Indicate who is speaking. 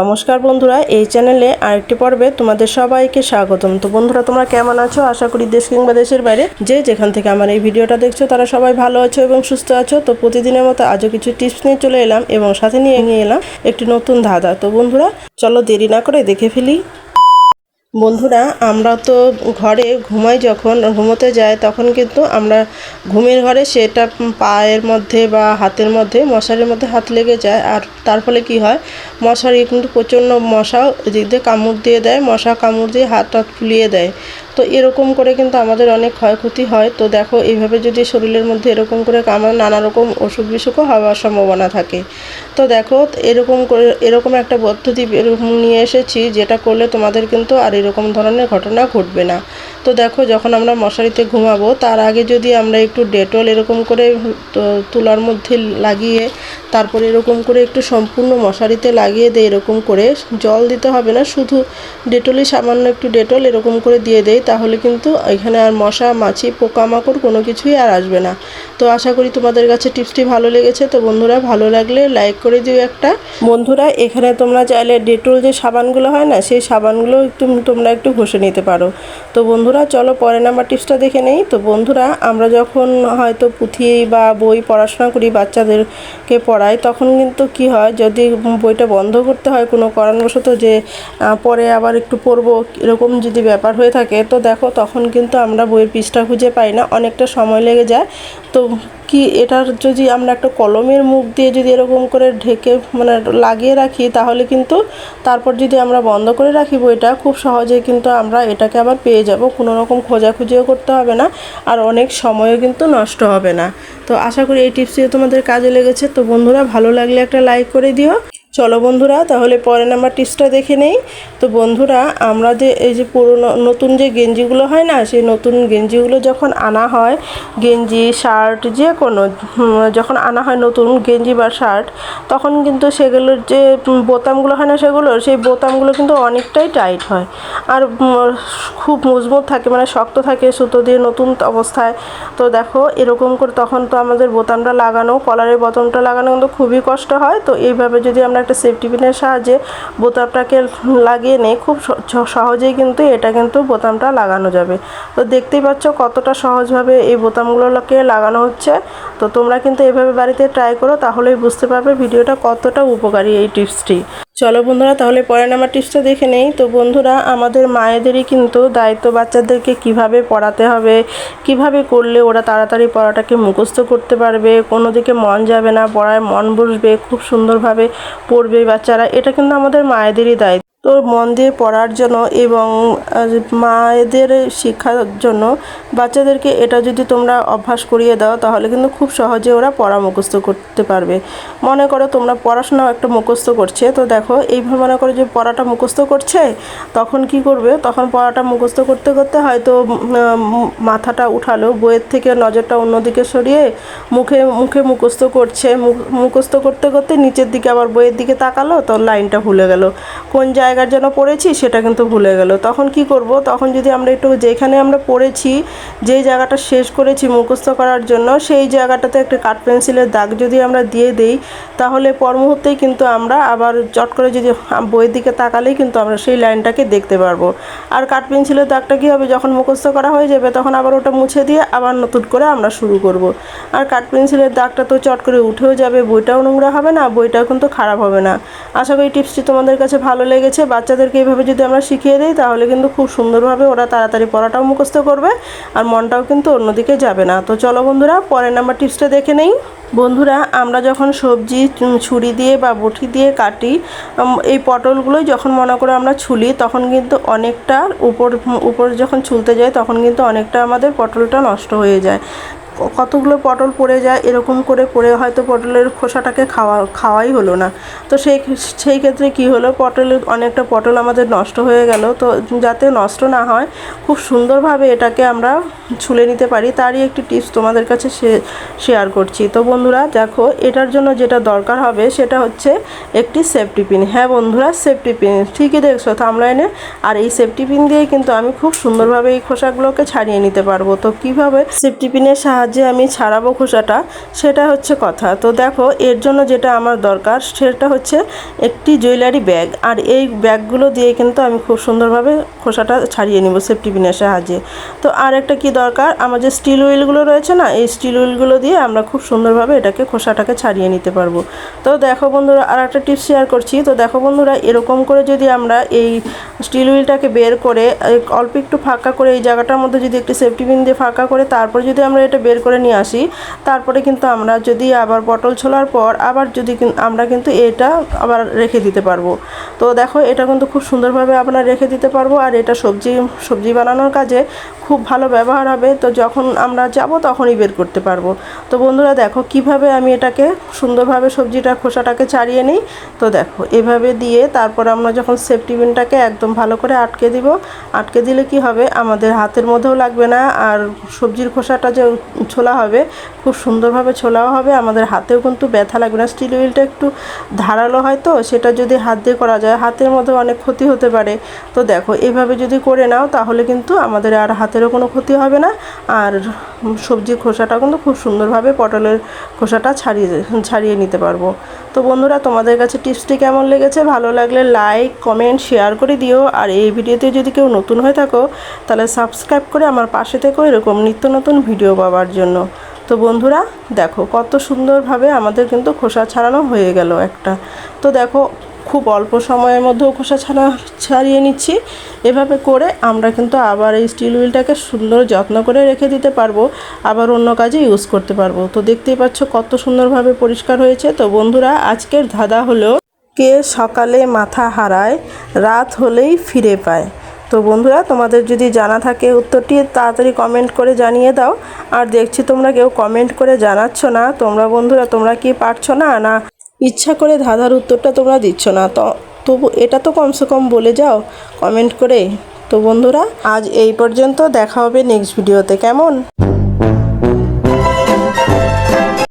Speaker 1: নমস্কার বন্ধুরা, এই চ্যানেলে আরেকটি পর্বে তোমাদের সবাইকে স্বাগতম। তো বন্ধুরা, তোমরা কেমন আছো? আশা করি দেশ কিংবা দেশের বাইরে যে যেখান থেকে আমার এই ভিডিওটা দেখছ, তারা সবাই ভালো আছো এবং সুস্থ আছো। তো প্রতিদিনের মতো আজও কিছু টিপস নিয়ে চলে এলাম এবং সাথে নিয়ে নিয়ে এলাম একটি নতুন ধাঁধা। তো বন্ধুরা, চলো দেরি না করে দেখে ফেলি। বন্ধুরা, আমরা তো ঘরে ঘুমাই যখন, ঘুমোতে যাই তখন কিন্তু আমরা ঘুমের ঘরে সেটা পায়ের মধ্যে বা হাতের মধ্যে, মশারির মধ্যে হাত লেগে যায়। আর তার ফলে কি হয়, মশারি কিন্তু প্রচণ্ড মশা এদিক দিয়ে কামড় দিয়ে দেয়, মশা কামড় দিয়ে হাত টাত ফুলিয়ে দেয়। তো এরকম করে কিন্তু আমাদের অনেক ক্ষয়ক্ষতি হয়। তো দেখো এইভাবে যদি শরীরের মধ্যে এরকম করে কামড়, নানা রকম অসুখ বিসুখও হওয়ার সম্ভাবনা থাকে। তো দেখো, এরকম করে, এরকম একটা পদ্ধতি এরকম নিয়ে এসেছি, যেটা করলে তোমাদের কিন্তু আর এরকম ধরনের ঘটনা ঘটবে না। তো দেখো, যখন আমরা মশারিতে ঘুমাবো, তার আগে যদি আমরা একটু ডেটল এরকম করে তুলার মধ্যে লাগিয়ে, তারপরে এরকম করে একটু সম্পূর্ণ মশারিতে লাগিয়ে দেয় এরকম করে, জল দিতে হবে না, শুধু ডেটলই সামান্য একটু ডেটল এরকম করে দিয়ে দেয় তাহলে কিন্তু এখানে আর মশা, মাছি, পোকামাকড় কোনো কিছুই আর আসবে না। তো আশা করি তোমাদের কাছে টিপসটি ভালো লেগেছে। তো বন্ধুরা, ভালো লাগলে লাইক করে দিও একটা। বন্ধুরা, এখানে তোমরা চাইলে ডেটল যে সাবানগুলো হয় না, সেই সাবানগুলো একটু তোমরা একটু ঘষে নিতে পারো। তো বন্ধুরা চলো পরে নাম্বার টিপসটা দেখে নেই। তো বন্ধুরা, আমরা যখন হয়তো পুঁথি বা বই পড়াশোনা করি, বাচ্চাদেরকে পড়াই, তখন কিন্তু কি হয়, যদি বইটা বন্ধ করতে হয় কোনো কারণবশত যে পরে আবার একটু পড়ব, এরকম যদি ব্যাপার হয়ে থাকে, তো দেখো তখন কিন্তু আমরা বইয়ের পৃষ্ঠা খুঁজে পাই না, অনেকটা সময় লেগে যায়। তো কি এটার যদি আমরা একটা কলমের মুখ দিয়ে যদি এরকম করে ঢেকে মানে লাগিয়ে রাখি, তাহলে কিন্তু তারপর যদি আমরা বন্ধ করে রাখি বইটা খুব সহজেই কিন্তু আমরা এটাকে আবার পেয়ে যাব। কোনো রকম খোঁজাখুঁজিও করতে হবে না আর অনেক সময়ও কিন্তু নষ্ট হবে না। তো আশা করি এই টিপসটি তোমাদের কাজে লেগেছে। তো বন্ধুরা, ভালো লাগলে একটা লাইক করে দিও। চলো বন্ধুরা, তাহলে পরে নাম্বার টিপসটা দেখে নেই। তো বন্ধুরা, আমরা যে এই যে পুরনো, নতুন যে গেঞ্জিগুলো হয় না, সেই নতুন গেঞ্জিগুলো যখন আনা হয়, গেঞ্জি শার্ট যে কোনো যখন আনা হয় নতুন গেঞ্জি বা শার্ট তখন কিন্তু সেগুলোর যে বোতামগুলো হয় না সেগুলোর, সেই বোতামগুলো কিন্তু অনেকটাই টাইট হয়। আর খুব মজবুত থাকে মানে শক্ত থাকে, সুতো দিয়ে নতুন অবস্থায়। তো দেখো, এরকম করে তখন তো আমাদের বোতামটা লাগানো কলারের বোতামটা লাগানো কিন্তু খুবই কষ্ট হয়। তো এইভাবে যদি আমরা একটা সেফটি পিনের সাহায্যে বোতামটাকে লাগিয়ে নিয়ে খুব সহজেই কিন্তু এটা কিন্তু বোতামটা লাগানো যাবে। তো দেখতেই পাচ্ছ কতটা সহজভাবে এই বোতামগুলোকে লাগানো হচ্ছে। তো তোমরা কিন্তু এভাবে বাড়িতে ট্রাই করো, তাহলেই বুঝতে পারবে ভিডিওটা কতটা উপকারী এই টিপসটি চলো বন্ধুরা, তাহলে পরে নাম্বার টিপসটা দেখে নেই। তো বন্ধুরা, আমাদের মায়েদেরই কিন্তু দায়িত্ব বাচ্চাদেরকে কীভাবে পড়াতে হবে, কীভাবে করলে ওরা তাড়াতাড়ি পড়াটাকে মুখস্থ করতে পারবে, কোনো দিকে মন যাবে না, পড়ায় মন বসবে, খুব সুন্দরভাবে পড়বে বাচ্চারা, এটা কিন্তু আমাদের মায়েদেরই দায়িত্ব। তো মন দিয়ে পড়ার জন্য এবং মায়েদের শিক্ষার জন্য বাচ্চাদেরকে এটা যদি তোমরা অভ্যাস করিয়ে দাও, তাহলে কিন্তু খুব সহজে ওরা পড়া মুখস্থ করতে পারবে। মনে করো তোমরা পড়াশোনা একটা মুখস্থ করছে, তো দেখো এইভাবে মনে করো যে পড়াটা মুখস্থ করছে, তখন কি করবে? তখন পড়াটা মুখস্থ করতে করতে হয়তো মাথাটা উঠালো, বইয়ের থেকে নজরটা অন্যদিকে সরিয়ে মুখে মুখে মুখস্থ করছে, মুখ- মুখস্থ করতে করতে নিচের দিকে আবার বইয়ের দিকে তাকালো, তো লাইনটা ভুলে গেল। কোন জায়গার জন্য পড়েছি, সেটা কিন্তু ভুলে গেল। তখন কি করব? তখন যদি আমরা একটু যেখানে আমরা পড়েছি, যেই জায়গাটা শেষ করেছি মুখস্থ করার জন্য, সেই জায়গাটাতে একটা কাঠ পেন্সিলের দাগ যদি আমরা দিয়ে দেই, তাহলে পর মুহূর্তেই কিন্তু আমরা আবার চট করে যদি বইয়ের দিকে তাকালেই কিন্তু আমরা সেই লাইনটাকে দেখতে পারব। আর কাঠ পেন্সিলের দাগটা কী হবে? যখন মুখস্থ করা হয়ে যাবে, তখন আবার ওটা মুছে দিয়ে আবার নতুন করে আমরা শুরু করব। আর কাঠ পেন্সিলের দাগটা তো চট করে উঠেও যাবে, বইটাও নোংরা হবে না, বইটাও কিন্তু খারাপ হবে না। আশা করি টিপসটি তোমাদের কাছে ভালো লেগেছে। বাচ্চাদেরকে এইভাবে যদি আমরা শিখিয়ে দিই, তাহলে কিন্তু খুব সুন্দরভাবে ওরা তাড়াতাড়ি পড়াটাও মুখস্থ করবে আর মনটাও কিন্তু অন্যদিকে যাবে না। তো চলো বন্ধুরা, পরের নাম্বার টিপসটা দেখে নেই। বন্ধুরা, আমরা যখন সবজি ছুরি দিয়ে বা বটি দিয়ে কাটি এই পটলগুলোই যখন মনে করে আমরা ছুলি, তখন কিন্তু অনেকটা উপর উপর যখন ছুলতে যাই, তখন কিন্তু অনেকটা আমাদের পটলটা নষ্ট হয়ে যায়। কতগুলো পটল পড়ে যায়, এরকম করে পড়ে হয়তো পটলের খোসাটাকে খাওয়া, খাওয়াই হলো না। তো সেই সেই ক্ষেত্রে কি হলো পটলের অনেকটা পটল আমাদের নষ্ট হয়ে গেল। তো যাতে নষ্ট না হয়, খুব সুন্দরভাবে এটাকে আমরা ছুলে নিতে পারি। তারই একটি টিপস তোমাদের কাছে শেয়ার করছি। তো বন্ধুরা, দেখো, এটার জন্য যেটা দরকার হবে, সেটা হচ্ছে একটি সেফটি পিন হ্যাঁ বন্ধুরা সেফটি পিন ঠিকই দেখছ থামলাইনে আর এই সেফটি পিন দিয়ে কিন্তু আমি খুব সুন্দরভাবে এই খোসাগুলোকে ছাড়িয়ে নিতে পারব। তো কীভাবে সেফটি পিনের সাহায্যে সাহায্যে আমি ছাড়াবো খোসাটা, সেটা হচ্ছে কথা। তো দেখো, এর জন্য যেটা আমার দরকার, সেটা হচ্ছে একটি জুয়েলারি ব্যাগ। আর এই ব্যাগগুলো দিয়ে কিন্তু আমি খুব সুন্দরভাবে খোসাটা ছাড়িয়ে নিব সেফটি পিনের সাহায্যে। তো আর একটা কি দরকার? আমার যে স্টিল হুইলগুলো রয়েছে না, এই স্টিল হুইলগুলো দিয়ে আমরা খুব সুন্দরভাবে এটাকে খোসাটাকে ছাড়িয়ে নিতে পারব। তো দেখো বন্ধুরা আর একটা টিপস শেয়ার করছি। তো দেখো বন্ধুরা, এরকম করে যদি আমরা এই স্টিল হুইলটাকে বের করে অল্প একটু ফাঁকা করে এই জায়গাটার মধ্যে যদি একটি সেফটি পিন দিয়ে ফাঁকা করে, তারপর যদি আমরা এটা বের করে নিয়ে আসি। তারপরে কিন্তু আমরা যদি আবার পটল ছোলার পর আবার যদি আমরা কিন্তু এটা আবার রেখে দিতে পারব। তো দেখো, এটা কিন্তু খুব সুন্দরভাবে আমরা রেখে দিতে পারব আর এটা সবজি সবজি বানানোর কাজে খুব ভালো ব্যবহার হবে। তো যখন আমরা যাব তখনই বের করতে পারব। তো বন্ধুরা দেখো, কীভাবে আমি এটাকে সুন্দরভাবে সবজিটা, খোসাটাকে ছাড়িয়ে নিই? তো দেখো, এভাবে দিয়ে তারপর আমরা যখন সেফটি পিনটাকে একদম ভালো করে আটকে দিব, আটকে দিলে কি হবে? আমাদের হাতের মধ্যেও লাগবে না। আর সবজির খোসাটা যে ছোলা হবে, খুব সুন্দরভাবে ছোলাও হবে। আমাদের হাতেও কিন্তু ব্যথা লাগবে না। স্টিল হুইলটা একটু ধারালো হয় তো, সেটা যদি হাত দিয়ে করা যায়, হাতের মধ্যে অনেক ক্ষতি হতে পারে। তো দেখো, এভাবে যদি করে নাও, তাহলে কিন্তু আমাদের আর হাতেরও কোনো ক্ষতি হবে না। আর সবজির খোসাটা কিন্তু খুব সুন্দরভাবে পটলের খোসাটা ছাড়িয়ে ছাড়িয়ে নিতে পারব। তো বন্ধুরা, তোমাদের কাছে টিপসটি কেমন লেগেছে? ভালো লাগলে লাইক, কমেন্ট, শেয়ার করে দিও। আর এই ভিডিওতে যদি কেউ নতুন হয়ে থাকো, তাহলে সাবস্ক্রাইব করে আমার পাশে থেকেও এরকম নিত্য নতুন ভিডিও পাওয়ার জন্য। তো বন্ধুরা, দেখো কত সুন্দরভাবে আমাদের কিন্তু খোসা ছাড়ানো হয়ে গেল একটা। তো দেখো, খুব অল্প সময়ের মধ্যেও খোসা ছাড়া, ছাড়িয়ে নিচ্ছি। এভাবে করে আমরা কিন্তু আবার এই স্টিল উইলটাকে সুন্দর যত্ন করে রেখে দিতে পারব। আবার অন্য কাজে ইউজ করতে পারব। তো দেখতেই পাচ্ছ কত সুন্দরভাবে পরিষ্কার হয়েছে। তো বন্ধুরা, আজকের ধাঁধা হলো কে সকালে মাথা হারায়, রাত হলেই ফিরে পায়। তো বন্ধুরা, তোমাদের যদি জানা থাকে উত্তরটি, তাড়াতাড়ি কমেন্ট করে জানিয়ে দাও। আর দেখছি তোমরা কেউ কমেন্ট করে জানাচ্ছ না। তোমরা বন্ধুরা, তোমরা কি পারছ না? না ইচ্ছা করে ধাঁধার উত্তরটা তোমরা দিচ্ছ না। তো, তবু এটা তো কমসে কম বলে যাও কমেন্ট করে। তো বন্ধুরা, আজ এই পর্যন্ত দেখা হবে নেক্সট ভিডিওতে কেমন?